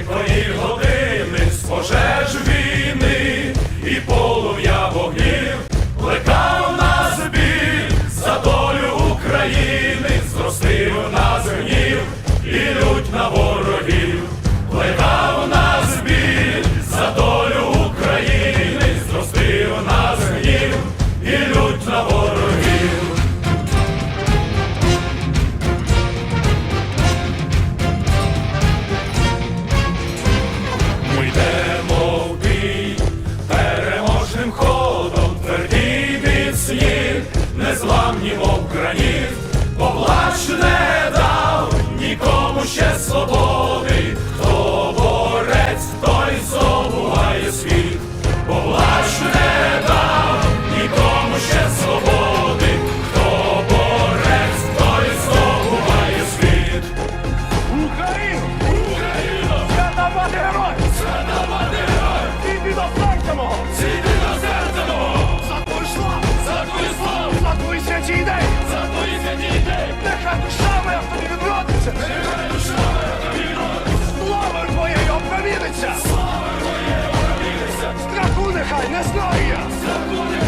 Пекної години з пожеж війни і полум'я вогнів плекав на біль за долю України, зростив нас. ще свободи, хто борець, той здобуває світ, бо влаш не дав нікому ще свободи, хто борець, той здобуває світ. Україна, Україна, це давати герой, це давати герой, Сіди до серця мого, до серця за твою славу, за твою славу, за твої святі ідеї, за твої святі ідеї, нехай душа моя в тобі відродиться. знаю, не знаю я!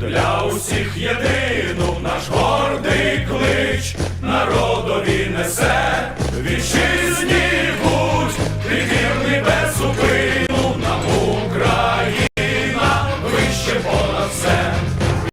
для усіх єдину наш гордий клич народові несе.